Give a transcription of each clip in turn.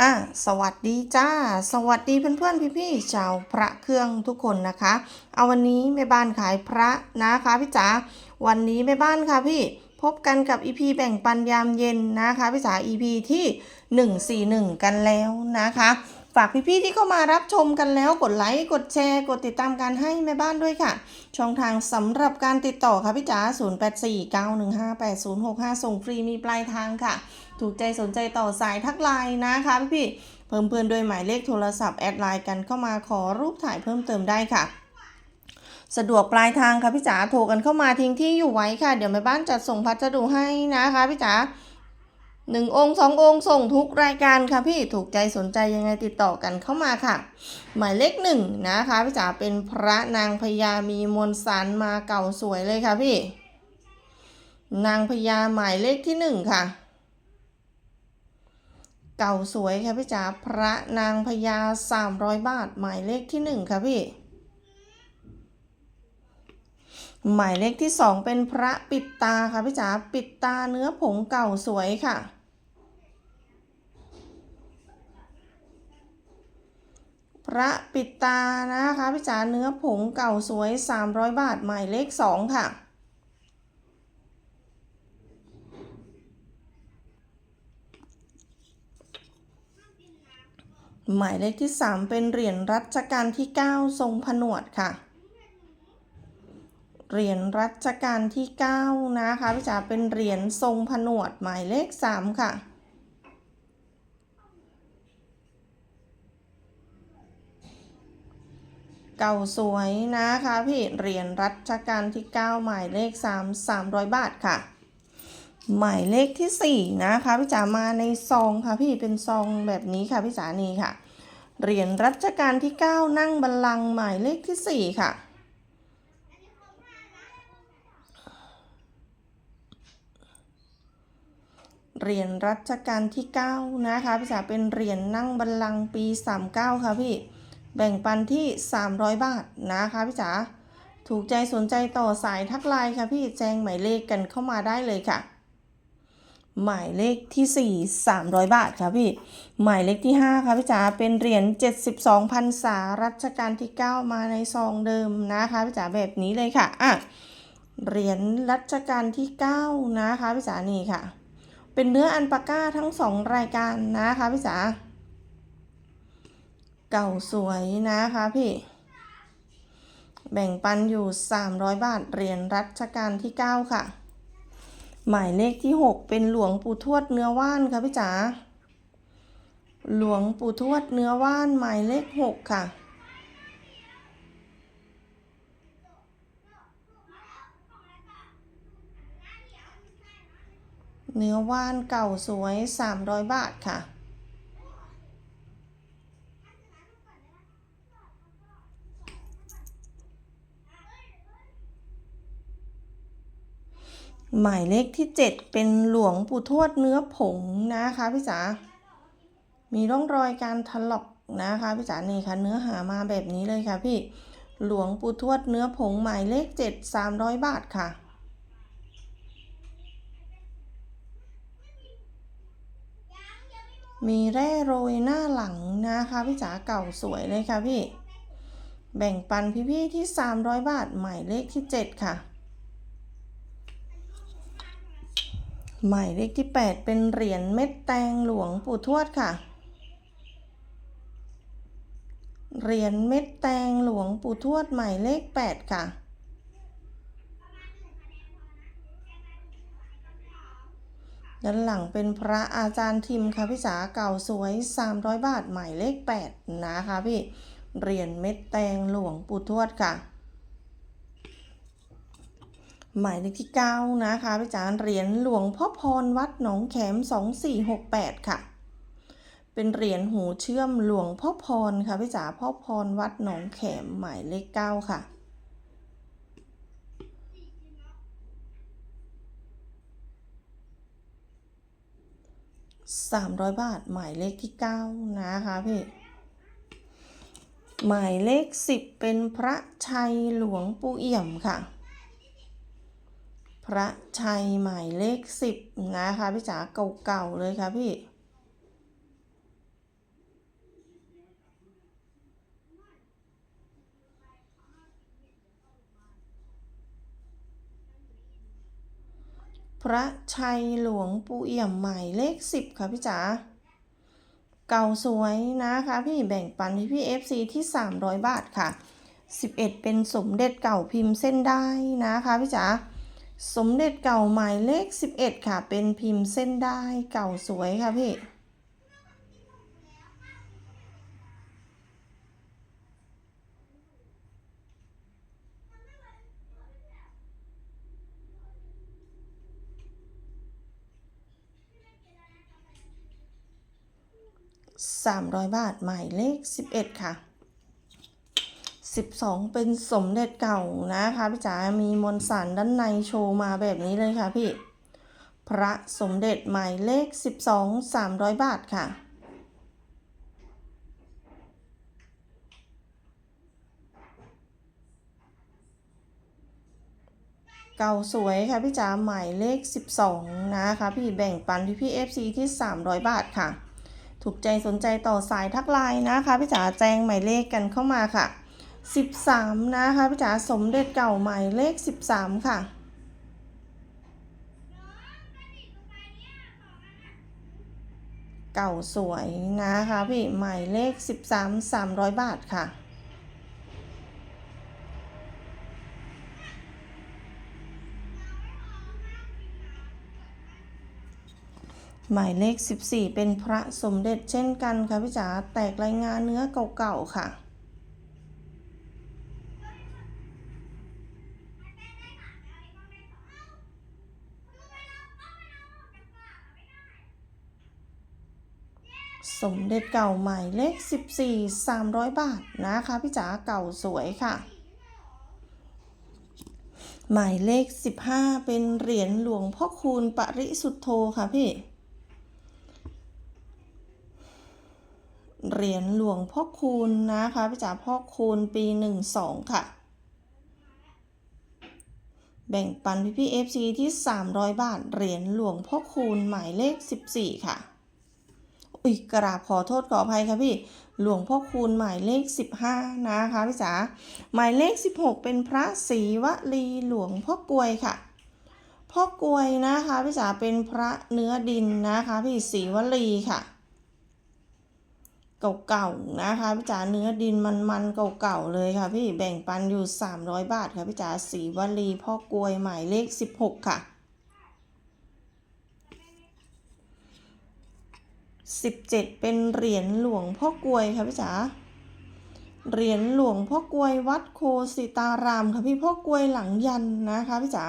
อะสวัสดีจ้า สวัสดีเพื่อนๆพี่ๆชาวพระเครื่องทุกคนนะคะ เอาวันนี้แม่บ้านขายพระนะคะพี่จ๋าวันนี้แม่บ้านค่ะพี่ พบกันกับ EP แบ่งปันยามเย็นนะคะพี่จ๋า EP ที่ 141 กันแล้วนะคะ ฝากพี่ๆที่เข้ามารับชมกันแล้วกดไลค์กดแชร์ กดติดตามการให้แม่บ้านด้วยค่ะ ช่องทางสำหรับการติดต่อค่ะพี่จ๋า0849158065 ส่งฟรีมีปลายทางค่ะ ถูกใจสนใจต่อสายทักไลน์นะคะพี่ๆเพิ่มเพื่อนด้วยหมายเลขโทรศัพท์แอดไลน์กันเข้ามาขอรูปถ่ายเพิ่มเติมได้ค่ะ สะดวกปลายทางค่ะพี่จ๋าโทรกันเข้ามาทิ้งที่อยู่ไว้ค่ะ เดี๋ยวแม่บ้านจัดส่งพัสดุให้นะคะพี่จ๋าหนึ่งองค์สององค์ส่งทุกรายการค่ะพี่ถูกใจสนใจยังไงติดต่อกันเข้ามาค่ะ หมายเลขหนึ่งนะคะพี่จ๋าเป็นพระนางพญามีมวลสารมาเก่าสวยเลยค่ะพี่ นางพญาหมายเลขที่หนึ่งค่ะ เก่าสวยค่ะพี่จ๋าพระนางพญา300บาท หมายเลขที่หนึ่งค่ะพี่ หมายเลขที่สองเป็นพระปิดตาค่ะพี่จ๋าปิดตาเนื้อผงเก่าสวยค่ะพระปิดตานะคะพี่จ๋าเนื้อผงเก่าสวย 300 บาทหมายเลขสองค่ะ หมายเลขที่ 3 เป็นเหรียญรัชกาลที่ 9 ทรงผนวดค่ะ เหรียญรัชกาลที่ 9 นะคะพี่จ๋าเป็นเหรียญทรงผนวดหมายเลข 3 ค่ะ เก่าสวยนะคะพี่เหรียญรัชกาลที่ 9 หมายเลข 3 300 บาทค่ะ หมายเลขที่ 4 นะคะพี่จ๋ามาในซองค่ะพี่เป็นซองแบบนี้ค่ะพี่จ๋านี่ค่ะเหรียญรัชกาลที่ 9 นั่งบัลลังก์หมายเลขที่ 4 ค่ะเหรียญรัชกาลที่ 9 นะคะพี่จ๋าเป็นเหรียญนั่งบัลลังก์ปี 39 ค่ะพี่แบ่งปันที่ 300 บาทนะคะพี่จ๋าถูกใจสนใจต่อสายทักไลน์ค่ะพี่แจ้งหมายเลขกันเข้ามาได้เลยค่ะ หมายเลขที่ 4 300 บาทค่ะพี่ หมายเลขที่ 5 ค่ะพี่จ๋าเป็นเหรียญ 72พรรษารัชกาลที่ 9 มาในซองเดิมนะคะพี่จ๋าแบบนี้เลยค่ะอะเหรียญรัชกาลที่ 9 นะคะพี่จ๋านี่ค่ะ เป็นเนื้ออันปาก้าทั้ง 2 รายการนะคะพี่จ๋าเก่าสวยนะคะพี่แบ่งปันอยู่ 300 บาท เหรียญรัชกาลที่ 9 ค่ะ หมายเลขที่ 6 เป็นหลวงปู่ทวดเนื้อว่านค่ะพี่จ๋า หลวงปู่ทวดเนื้อว่านหมายเลข 6 ค่ะเนื้อว่านเก่าสวย 300 บาทค่ะ หมายเลขที่ 7 เป็นหลวงปู่ทวดเนื้อผงนะคะพี่จ๋า มีร่องรอยการถลอกนะคะพี่จ๋านี่ค่ะเนื้อหามาแบบนี้เลยค่ะพี่ หลวงปู่ทวดเนื้อผงหมายเลข 7 300 บาทค่ะ มีแร่โรยหน้าหลังนะคะพี่จ๋าเก่าสวยเลยค่ะพี่ แบ่งปันพี่ๆที่ 300 บาทหมายเลขที่ 7 ค่ะ หมายเลขที่ 8 เป็นเหรียญเม็ดแตงหลวงปู่ทวดค่ะ เหรียญเม็ดแตงหลวงปู่ทวดหมายเลข 8 ค่ะด้านหลังเป็นพระอาจารย์ทิมค่ะพี่จ๋าเก่าสวย 300 บาทหมายเลข 8 นะคะพี่เหรียญเม็ดแตงหลวงปู่ทวดค่ะ หมายเลขที่ 9 นะคะพี่จ๋าเหรียญหลวงพ่อพรวัดหนองแขม 2468 ค่ะ เป็นเหรียญหูเชื่อมหลวงพ่อพรค่ะพี่จ๋าพ่อพรวัดหนองแขมหมายเลข 9 ค่ะ300บาทหมายเลขที่9นะคะพี่หมายเลข10เป็นพระชัยหลวงปู่เอี่ยมค่ะ พระชัยหมายเลขสิบนะคะพี่จ๋าเก่าๆเลยค่ะพี่พระชัยหลวงปู่เอี่ยมหมายเลขสิบค่ะพี่จ๋า เก่าสวยนะคะพี่แบ่งปันให้พี่ fc ที่สามร้อยบาทค่ะสิบเอ็ดเป็นสมเด็จเก่าพิมพ์เส้นได้นะคะพี่จ๋า สมเด็จเก่าหมายเลข 11 ค่ะ เป็นพิมพ์เส้นได้เก่าสวยค่ะพี่ 300 บาทหมายเลข 11 ค่ะ 12 เป็นสมเด็จเก่านะคะพี่จ๋ามีมวลสารด้านในโชว์มาแบบนี้เลยค่ะพี่ พระสมเด็จหมายเลข 12 300 บาทค่ะ เก่าสวยค่ะพี่จ๋าหมายเลข 12 นะคะพี่แบ่งปันพี่พี่ FC ที่ 300 บาทค่ะ ถูกใจสนใจต่อสายทักไลน์นะคะพี่จ๋าแจ้งหมายเลขกันเข้ามาค่ะ 13 นะคะพี่จ๋าสมเด็จเก่าหมายเลข 13 ค่ะ เก่าสวยนะคะพี่หมายเลข 13 300 บาทค่ะหมายเลข 14 เป็นพระสมเด็จเช่นกันค่ะพี่จ๋าแตกรายงานเนื้อเก่าๆค่ะ สมเด็จเก่าใหมายเลข 14 300 บาทนะคะพี่จ๋าเก่าสวยค่ะ หมายเลข 15 เป็นเหรียญหลวงพ่อคูณปริสุทธโธค่ะพี่ เหรียญหลวงพ่อคูณนะคะพี่จ๋าพ่อคูณปี 12 ค่ะแบ่งปันพี่พี่ FC ที่ 300 บาท เหรียญหลวงพ่อคูณหมายเลข 14 ค่ะ อุ้ยกราบขอโทษขออภัยค่ะพี่ หลวงพ่อคูณหมายเลข 15 นะคะพี่จ๋าหมายเลข 16 เป็นพระศรีวลีหลวงพ่อกลวยค่ะพ่อกลวยนะคะพี่จ๋าเป็นพระเนื้อดินนะคะพี่ศรีวลีค่ะเก่าๆนะคะพี่จ๋าเนื้อดินมันๆเก่าๆเลยค่ะพี่แบ่งปันอยู่ 300 บาทค่ะพี่จ๋าศรีวลีพ่อกลวยหมายเลข 16 ค่ะ 17 เป็นเหรียญหลวงพ่อกลวยค่ะพี่จ๋าเหรียญหลวงพ่อกลวยวัดโคสิตารามค่ะพี่พ่อกลวยหลังยันนะคะพี่จ๋า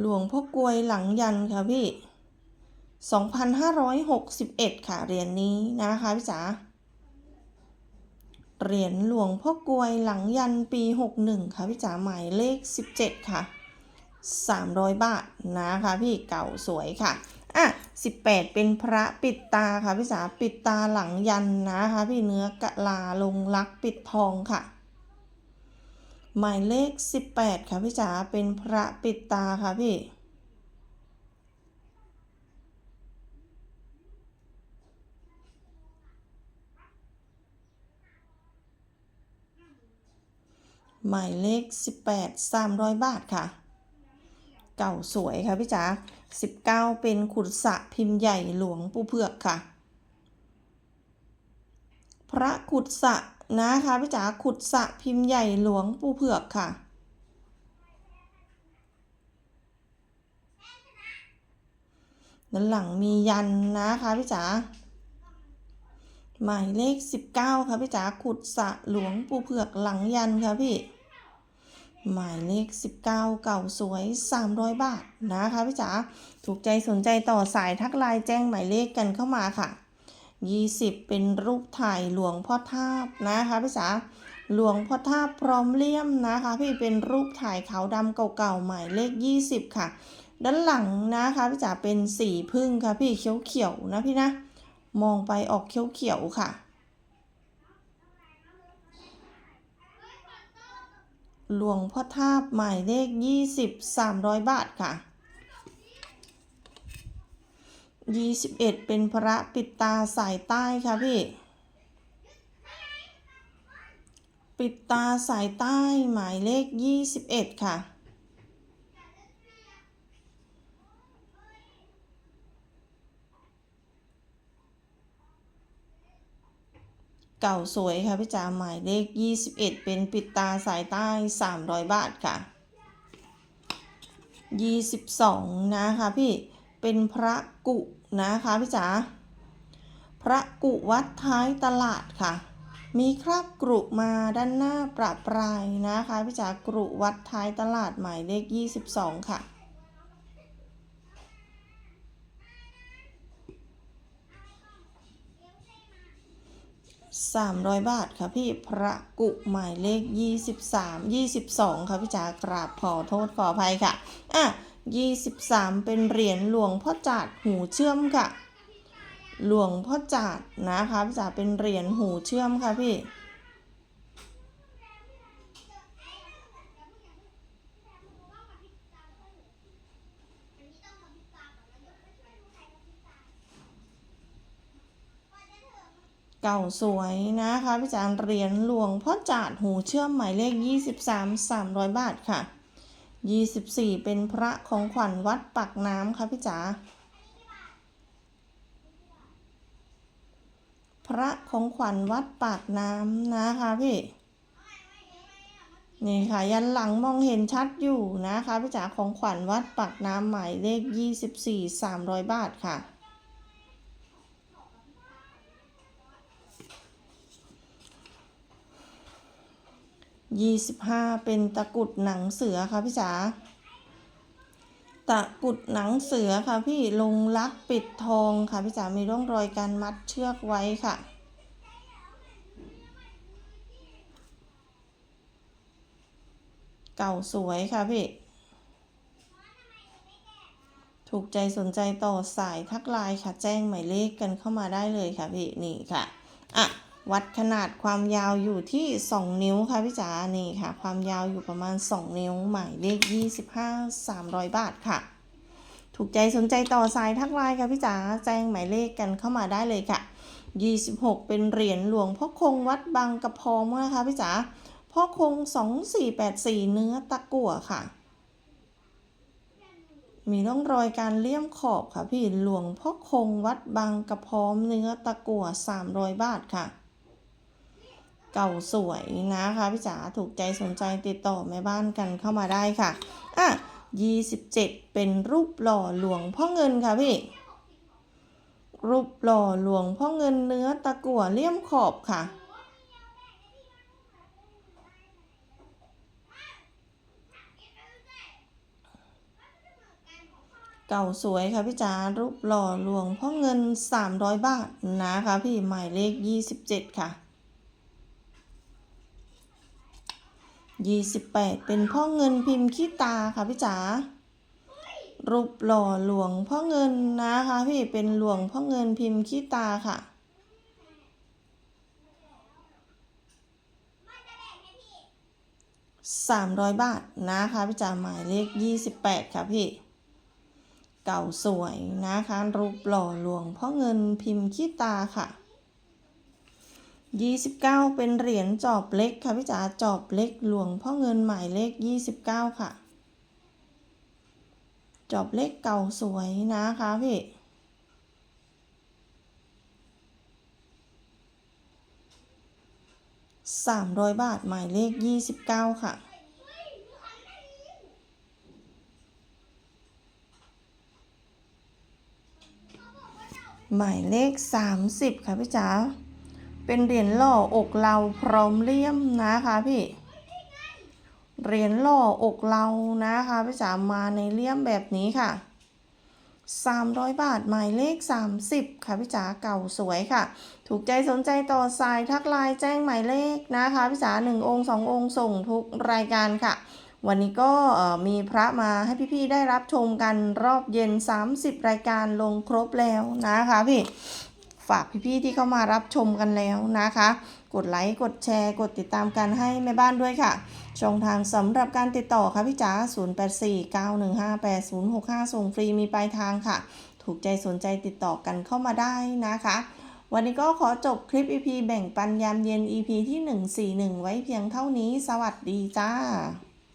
หลวงพ่อกลวยหลังยันค่ะพี่ 2,561 ค่ะเหรียญนี้นะคะพี่จ๋า เหรียญหลวงพ่อกลวยหลังยันปี 61 ค่ะพี่จ๋าหมายเลข 17 ค่ะ 300 บาทนะคะพี่เก่าสวยค่ะอะ18 เป็นพระปิดตาค่ะพี่จ๋าปิดตาหลังยันนะคะพี่เนื้อกะลาลงลักปิดทองค่ะ หมายเลข 18 ค่ะพี่จ๋าเป็นพระปิดตาค่ะพี่หมายเลข 18 300 บาทค่ะ เก่าสวยค่ะพี่จ๋า19เป็นขุดสะพิมพ์ใหญ่หลวงปู่เผือกค่ะ พระขุดสะนะคะพี่จ๋าขุดสะพิมพ์ใหญ่หลวงปู่เผือกค่ะด้านหลังมียันนะคะพี่จ๋าหมายเลข 19 ค่ะพี่จ๋าขุดสะหลวงปู่เผือกหลังยันค่ะพี่ หมายเลข 19 เก่าสวย 300 บาทนะคะพี่จ๋าถูกใจสนใจต่อสายทักไลน์แจ้งหมายเลขกันเข้ามาค่ะ 20 เป็นรูปถ่ายหลวงพ่อทาบนะคะพี่จ๋าหลวงพ่อทาบพร้อมเลี่ยมนะคะ พี่เป็นรูปถ่ายขาวดำเก่าๆหมายเลข 20 ค่ะ ด้านหลังนะคะพี่จ๋าเป็นสีพึ่งค่ะพี่เขียวๆนะพี่นะ มองไปออกเขียวๆค่ะ หลวงพ่อทาบหมายเลข20 300บาทค่ะ21เป็นพระปิดตาสายใต้ค่ะพี่ ปิดตาสายใต้หมายเลข21ค่ะ เก่าสวยค่ะพี่จ๋าหมายเลข 21 เป็นปิดตาสายใต้ 300 บาทค่ะ 22 นะคะพี่เป็นพระกุนะคะพี่จ๋าพระกุวัดท้ายตลาดค่ะ มีคราบกรุมาด้านหน้าประปรายนะคะพี่จ๋ากรุวัดท้ายตลาดหมายเลข 22 ค่ะ 300 บาทค่ะพี่พระกุหมายเลข 23 22 ค่ะพี่จ๋ากราบขอโทษขออภัยค่ะ อะ 23 เป็นเหรียญหลวงพ่อจาดหูเชื่อมค่ะ หลวงพ่อจาดนะคะพี่จ๋าเป็นเหรียญหูเชื่อมค่ะพี่ เก่าสวยนะคะพี่จ๋าเหรียญหลวงพ่อจาดหูเชื่อมหมายเลข 23 300 บาทค่ะ 24 เป็นพระของขวัญวัดปักน้ำค่ะพี่จ๋าพระของขวัญวัดปากน้ำนะคะพี่นี่ค่ะยันหลังมองเห็นชัดอยู่นะคะพี่จ๋าของขวัญวัดปากน้ำหมายเลข 24 300 บาทค่ะ 25เป็นตะกุดหนังเสือค่ะพี่จ๋าตะกุดหนังเสือค่ะพี่ลงลักปิดทองค่ะพี่จ๋ามีร่องรอยการมัดเชือกไว้ค่ะเก่าสวยค่ะพี่ ถูกใจสนใจต่อสายทักไลน์ค่ะ แจ้งหมายเลขกันเข้ามาได้เลยค่ะพี่ นี่ค่ะ อะ วัดขนาดความยาวอยู่ที่ 2 นิ้วค่ะพี่จ๋านี่ค่ะ ความยาวอยู่ประมาณ 2 นิ้ว หมายเลข 25 300 บาทค่ะ ถูกใจสนใจต่อสายทักไลน์ค่ะพี่จ๋าแจ้งหมายเลขกันเข้ามาได้เลยค่ะ 26 เป็นเหรียญหลวงพ่อคงวัดบางกระพองนะคะพี่จ๋าพ่อคง 2484 เนื้อตะกั่วค่ะ มีร่องรอยการเลี่ยมขอบค่ะพี่หลวงพ่อคงวัดบางกระพร้อมเนื้อตะกั่ว300 บาทค่ะ เก่าสวยนะคะพี่จ๋าถูกใจสนใจติดต่อแม่บ้านกันเข้ามาได้ค่ะอะ27 เป็นรูปหล่อหลวงพ่อเงินค่ะพี่ รูปหล่อหลวงพ่อเงินเนื้อตะกั่วเลี่ยมขอบค่ะเก่าสวยค่ะพี่จ๋ารูปหล่อหลวงพ่อเงิน 300 บาทนะคะพี่หมายเลข 27 ค่ะ 28 เป็นพ่อเงินพิมพ์ขี้ตาค่ะพี่จ๋ารูปหล่อหลวงพ่อเงินนะคะพี่เป็นหลวงพ่อเงินพิมพ์ขี้ตาค่ะ 300 บาทนะคะพี่จ๋าหมายเลข 28 ค่ะพี่ เก่าสวยนะคะ รูปหล่อหลวงพ่อเงินพิมพ์ขี้ตาค่ะ 29 เป็นเหรียญจอบเล็กค่ะพี่จ๋าจอบเล็กหลวงพ่อเงินหมายเลข 29 ค่ะ จอบเล็กเก่าสวยนะคะพี่300บาทหมายเลข29ค่ะ หมายเลข30ค่ะพี่จ๋า เป็นเหรียญหล่ออกเราพร้อมเลี่ยมนะคะพี่ เหรียญหล่ออกเรานะคะพี่จ๋ามาในเลี่ยมแบบนี้ค่ะ 300 บาทหมายเลข 30 ค่ะพี่จ๋าเก่าสวยค่ะ ถูกใจสนใจต่อสายทักไลน์แจ้งหมายเลขนะคะพี่จ๋า1องค์2องค์ส่งทุกรายการค่ะ วันนี้ก็มีพระมาให้พี่ๆได้รับชมกันรอบเย็น 30 รายการลงครบแล้วนะคะพี่ ฝากพี่ๆที่เข้ามารับชมกันแล้วนะคะ กดไลค์ กดแชร์ กดติดตามกันให้แม่บ้านด้วยค่ะ ช่องทางสำหรับการติดต่อค่ะพี่จ๋า 0849158065 ส่งฟรีมีปลายทางค่ะ ถูกใจสนใจติดต่อกันเข้ามาได้นะคะ วันนี้ก็ขอจบคลิป EP แบ่งปันยามเย็น EP ที่ 141 ไว้เพียงเท่านี้ สวัสดีจ้า